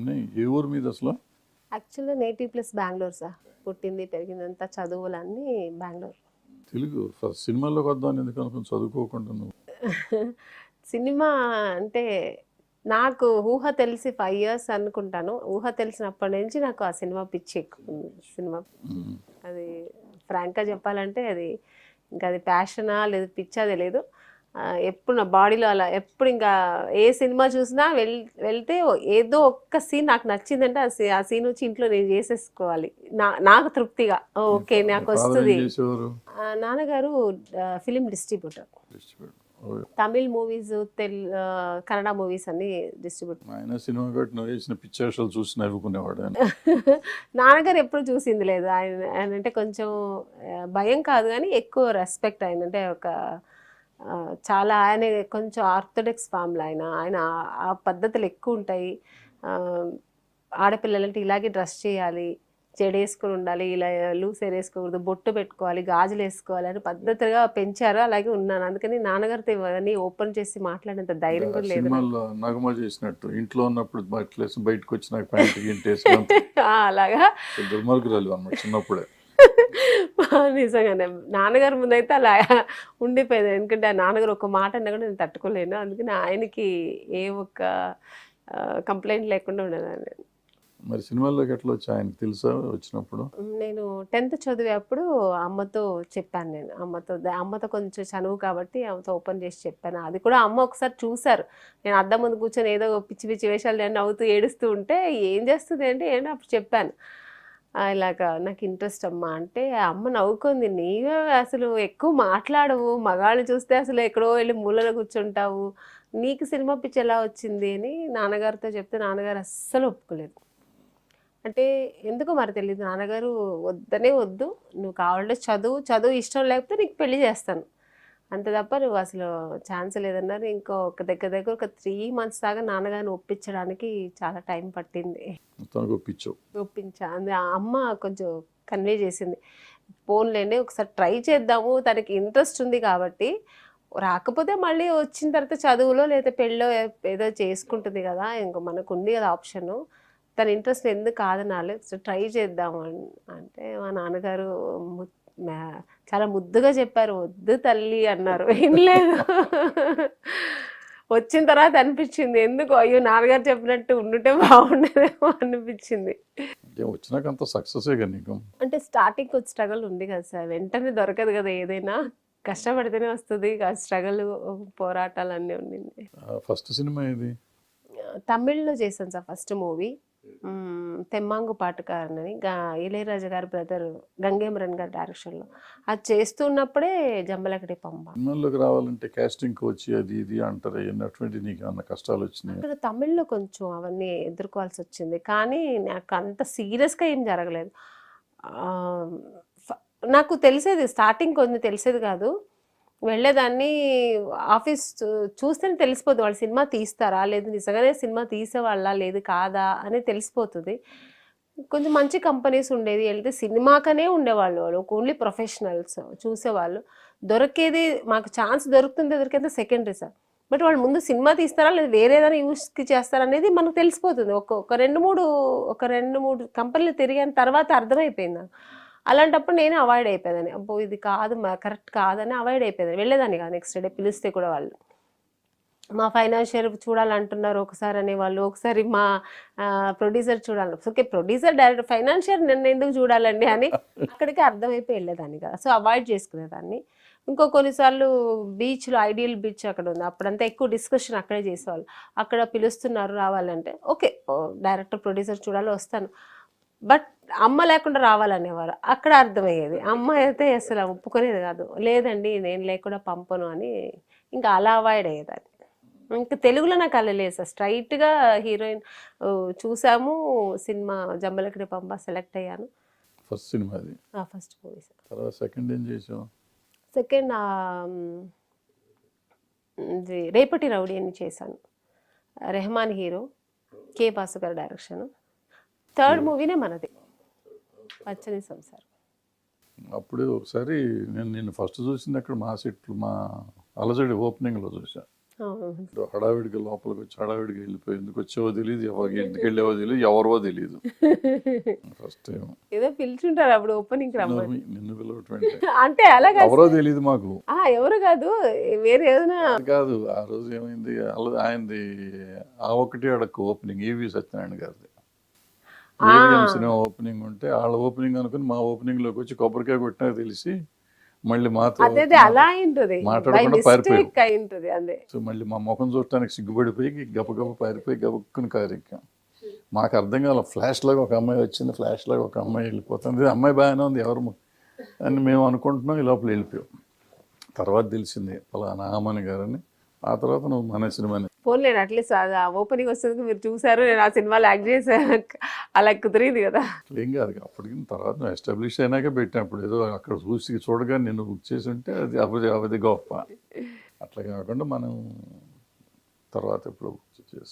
అన్నీ ఏ ఊరు మీద అసలు? యాక్చువల్గా నేటివ్ ప్లస్ బెంగళూరు సార్. పుట్టింది పెరిగిందంతా చదువులన్నీ బెంగళూరు. తెలుగు ఫస్ట్ సినిమాలోకి వద్దాం ఎందుకు అనుకుని చదువుకోకుండా నువ్వు. సినిమా అంటే నాకు ఊహ తెలిసి ఫైవ్ ఇయర్స్ అనుకుంటాను. ఊహ తెలిసినప్పటి నుంచి నాకు ఆ సినిమా పిచ్చి ఎక్కువ. సినిమా. అది ఫ్రాంక్గా చెప్పాలంటే అది ఇంకా అది ప్యాషనా లేదు పిచ్చా తెలియదు ఎప్పుడు నా బాడీలో అలా ఎప్పుడు ఇంకా ఏ సినిమా చూసినా వెల్ వెళ్తే ఏదో ఒక్క సీన్ నాకు నచ్చిందంటే ఆ సీన్ వచ్చి ఇంట్లో నేను చేసేసుకోవాలి. నా నాకు తృప్తిగా. ఓకే నాకు వస్తుంది. నాన్నగారు ఫిలిం డిస్ట్రిబ్యూటర్. తమిళ్ మూవీస్ తెల్ కన్నడ మూవీస్ అన్ని డిస్ట్రిబ్యూట్ ఆయన సినిమా కట్టి నువ్వు వేసిన పిక్చర్స్ చూసి నవ్వుకునేవాడు ఆయన. నాన్నగారు ఎప్పుడు చూసింది లేదు. ఆయన ఆయన అంటే కొంచెం భయం కాదు కానీ ఎక్కువ రెస్పెక్ట్ ఆయన అంటే ఒక చాలా ఆయన కొంచెం ఆర్థోడాక్స్ ఫ్యామిలీ ఆయన. ఆయన ఆ- పద్ధతులు ఎక్కువ ఉంటాయి. ఆడపిల్లలంటే ఇలాగే డ్రెస్ చేయాలి చెడేసుకుని ఉండాలి ఇలా లూస్ వేసుకోకూడదు బొట్టు పెట్టుకోవాలి గాజులు వేసుకోవాలి అని పద్ధతిగా పెంచారు. అలాగే ఉన్నాను. అందుకని నాన్నగారితో ఇవన్నీ ఓపెన్ చేసి మాట్లాడేంత ధైర్యం కూడా లేదు నగమ చేసినట్టు. ఇంట్లో ఉన్నప్పుడు బయటకు వచ్చి నాకు అలాగా. దుర్మార్గురాలు చిన్నప్పుడే. నిజంగానే. నాన్నగారు ముందైతే అలా ఉండిపోయేది. ఎందుకంటే ఆ నాన్నగారు ఒక మాట అన్నా కూడా నేను తట్టుకోలేను. అందుకని ఆయనకి ఏ ఒక్క కంప్లైంట్ లేకుండా ఉండేదాన్ని. మరి సినిమాల్లోకి ఎట్లా వచ్చి? ఆయనకి తెలుసా వచ్చినప్పుడు? నేను టెన్త్ చదివేటప్పుడు అమ్మతో చెప్పాను నేను. అమ్మతో అమ్మతో కొంచెం చనువు కాబట్టి అమ్మతో ఓపెన్ చేసి చెప్పాను. అది కూడా అమ్మ ఒకసారి చూసారు. నేను అద్దం ముందు కూర్చొని ఏదో పిచ్చి పిచ్చి వేషాలు నేను నవ్వుతూ ఏడుస్తూ ఉంటే ఏం చేస్తుంది అంటే ఏంటి అప్పుడు చెప్పాను. "ఆ, ఇలాగ నాకు ఇంట్రెస్ట్ అమ్మా. అంటే అమ్మ నవ్వుకుంది నీవే అసలు ఎక్కువ మాట్లాడవు. మగాళ్ళు చూస్తే అసలు ఎక్కడో వెళ్ళి మూలలో కూర్చుంటావు. నీకు సినిమా పిచ్చి ఎలా వచ్చింది? అని నాన్నగారితో చెప్తే నాన్నగారు అస్సలు ఒప్పుకోలేదు. అంటే ఎందుకో మరి తెలియదు నాన్నగారు వద్దనే వద్దు. నువ్వు కావాలంటే చదువు చదువు ఇష్టం లేకపోతే నీకు పెళ్ళి చేస్తాను. అంతే తప్ప నువ్వు అసలు ఛాన్స్ లేదన్నారు ఇంకో ఒక దగ్గర దగ్గర ఒక త్రీ మంత్స్ దాకా నాన్నగారిని ఒప్పించడానికి చాలా టైం పట్టింది. ఒప్పించావు. ఒప్పించా. ఆ అమ్మ కొంచెం కన్వే చేసింది. పోన్లేండి ఒకసారి ట్రై చేద్దాము తనకి ఇంట్రెస్ట్ ఉంది కాబట్టి రాకపోతే మళ్ళీ వచ్చిన తర్వాత చదువులో లేదా పెళ్ళో ఏదో చేసుకుంటుంది కదా ఇంకో మనకు ఉంది కదా ఆప్షను తన ఇంట్రెస్ట్ ఎందుకు కాదనాలి? ట్రై చేద్దాము అన్- అంటే మా నాన్నగారు చాలా ముద్దుగా చెప్పారు. వద్దు తల్లి అన్నారు. వినలేదు వచ్చిన తర్వాత అనిపించింది. ఎందుకు? అయ్యో నాన్నగారు చెప్పినట్టు ఉండుంటే బాగుండేదేమో అనిపించింది. అంటే వచ్చినాక అంత సక్సెసే అంటే స్టార్టింగ్ కొంచెం స్ట్రగుల్ ఉంది కదా సార్. వెంటనే దొరకదు కదా ఏదైనా. కష్టపడితేనే వస్తుంది. స్ట్రగుల్ పోరాటాలు అన్నీ ఉండింది. ఫస్ట్ సినిమా ఇది తమిళ్ళో చేశాను సార్ ఫస్ట్ మూవీ. తెమ్మాంగు పాటకారన్గా ఇళయరాజా గారి బ్రదర్ గంగేమరన్ గారి డైరెక్షన్లో అది చేస్తున్నప్పుడే జంబలకడి పంప సినిమాల్లోకి రావాలంటే కాస్టింగ్ కోచ్ అది ఇది అంటారు. అవన్నీ అటువంటి నీకు అన్న కష్టాలు వచ్చినాయి? అక్కడ తమిళ్ళో కొంచెం అవన్నీ ఎదుర్కోవాల్సి వచ్చింది. కానీ నాకు అంత సీరియస్గా ఏం జరగలేదు. ఆ, ఫ- నాకు తెలిసేది స్టార్టింగ్ కొంచెం తెలిసేది కాదు. వెళ్ళేదాన్ని ఆఫీస్ చూ- చూస్తేనే తెలిసిపోతుంది వాళ్ళు సినిమా తీస్తారా? లేదు నిజంగానే సినిమా తీసేవాళ్ళ? లేదు కాదా? అని తెలిసిపోతుంది. కొంచెం మంచి కంపెనీస్ ఉండేది. వెళ్తే సినిమాకనే ఉండేవాళ్ళు వాళ్ళు. ఓన్లీ ప్రొఫెషనల్స్ చూసేవాళ్ళు. దొరికేది మాకు ఛాన్స్ దొరుకుతుంది దొరికేది సెకండరీ సార్. బట్ వాళ్ళు ముందు సినిమా తీస్తారా? లేదా వేరే ఏదైనా యూస్కి చేస్తారా అనేది మనకు తెలిసిపోతుంది. ఒక ఒక రెండు మూడు ఒక రెండు మూడు కంపెనీలు తిరిగిన తర్వాత అర్థమైపోయింది నాకు. అలాంటప్పుడు నేను అవాయిడ్ అయిపోయేదాన్ని. అబ్బో ఇది కాదు కరెక్ట్ కాదని అవాయిడ్ అయిపోయేదాన్ని. వెళ్ళేదాన్ని కాదు నెక్స్ట్ డే పిలిస్తే కూడా వాళ్ళు. మా ఫైనాన్షియల్ చూడాలంటున్నారు ఒకసారి అనే వాళ్ళు ఒకసారి మా ప్రొడ్యూసర్ చూడాలి. ఓకే ప్రొడ్యూసర్ డైరెక్ట్ ఫైనాన్షియల్ నన్ను ఎందుకు చూడాలండి అని అక్కడికి అర్థమైపోయి వెళ్ళేదాన్ని కదా. సో అవాయిడ్ చేసుకునేదాన్ని. ఇంకో కొన్నిసార్లు బీచ్లో ఐడియల్ బీచ్ అక్కడ ఉంది. అప్పుడంతా ఎక్కువ డిస్కషన్ అక్కడే చేసేవాళ్ళు. అక్కడ పిలుస్తున్నారు రావాలంటే. ఓకే డైరెక్టర్ ప్రొడ్యూసర్ చూడాలి వస్తాను. బట్ అమ్మ లేకుండా రావాలనేవారు. అక్కడ అర్థమయ్యేది. అమ్మ అయితే అసలు ఒప్పుకునేది కాదు. లేదండి నేను లేకుండా పంపను అని ఇంకా అలా అవాయిడ్ అయ్యేదాన్ని ఇంకా తెలుగులో నాకు అలా లేదు సార్. స్ట్రైట్గా హీరోయిన్ చూసాము సినిమా జంబలకడి పంప సెలెక్ట్ అయ్యాను. ఫస్ట్ సినిమా అది? First movie sir. తర్వాత సెకండ్ ఏం చేసావు? సెకండ్ రేపటి రౌడీ అని చేశాను. రెహమాన్ హీరో కే బాసు గారి డైరెక్షన్ థర్డ్ మూవీనే మనది. పచ్చని సంసారం. అప్పుడు ఒకసారి నేను నిన్ను ఫస్ట్ చూసింది అక్కడ మా సెట్లు మా అలజడి ఓపెనింగ్లో చూసా అవును. హడావిడిగా లోపలికి వచ్చి హడావిడిగా వెళ్ళిపోయి ఎందుకు వచ్చావో తెలియదు ఎవరికి ఎందుకు వెళ్ళావో తెలియదు ఎవరో తెలియదు ఫస్ట్ టైం ఏదో పిలిచుంటారు అప్పుడు ఓపెనింగ్ రమ్మని. నిన్ను పిలవటువంటి అంటే అలా కాదు. ఎవరో తెలియదు మాకు. ఆ, ఎవరు కాదు వేరే ఏదైనా కాదు ఆ రోజు ఏమైంది ఆయనది ఆ ఒక్కటి అడక్కు ఓపెనింగ్ ఈవి సత్యనారాయణ గారిది. ఏవిఎం సినిమా ఓపెనింగ్ ఉంటే వాళ్ళ ఓపెనింగ్ అనుకుని మా ఓపెనింగ్లోకి వచ్చి కొబ్బరికాయ కొట్టినా తెలిసి మళ్ళీ మాతో మాట్లాడకుండా సో మళ్ళీ మా ముఖం చూడటానికి సిగ్గుపడిపోయి గబగబ పారిపోయి గబుక్కుని కారు ఎక్కాం మాకు అర్థం కాల ఫ్లాష్ లాగా ఒక అమ్మాయి వచ్చింది ఫ్లాష్ లాగా ఒక అమ్మాయి వెళ్ళిపోతుంది. అమ్మాయి బాగానే ఉంది ఎవరు అని మేము అనుకుంటున్నాం ఈ లోపల వెళ్ళిపోయాం. తర్వాత తెలిసింది పలానా ఆమని గారని. ఆ తర్వాత నువ్వు మన సినిమాని ఫోన్ లేదు అట్లీస్ట్ ఓపెనింగ్ వస్తుంది మీరు చూసారు నేను ఆ సినిమాలో యాక్ట్ చేశాను అలా కుదిరింది కదా. ఏం కాదు అప్పటికి తర్వాత నువ్వు ఎస్టాబ్లిష్ అయినాక పెట్టినప్పుడు ఏదో అక్కడ చూసి చూడగా నేను బుక్ చేసి ఉంటే అది అవది అవది గొప్ప. అట్లా కాకుండా మనం తర్వాత ఎప్పుడో బుక్ చేసి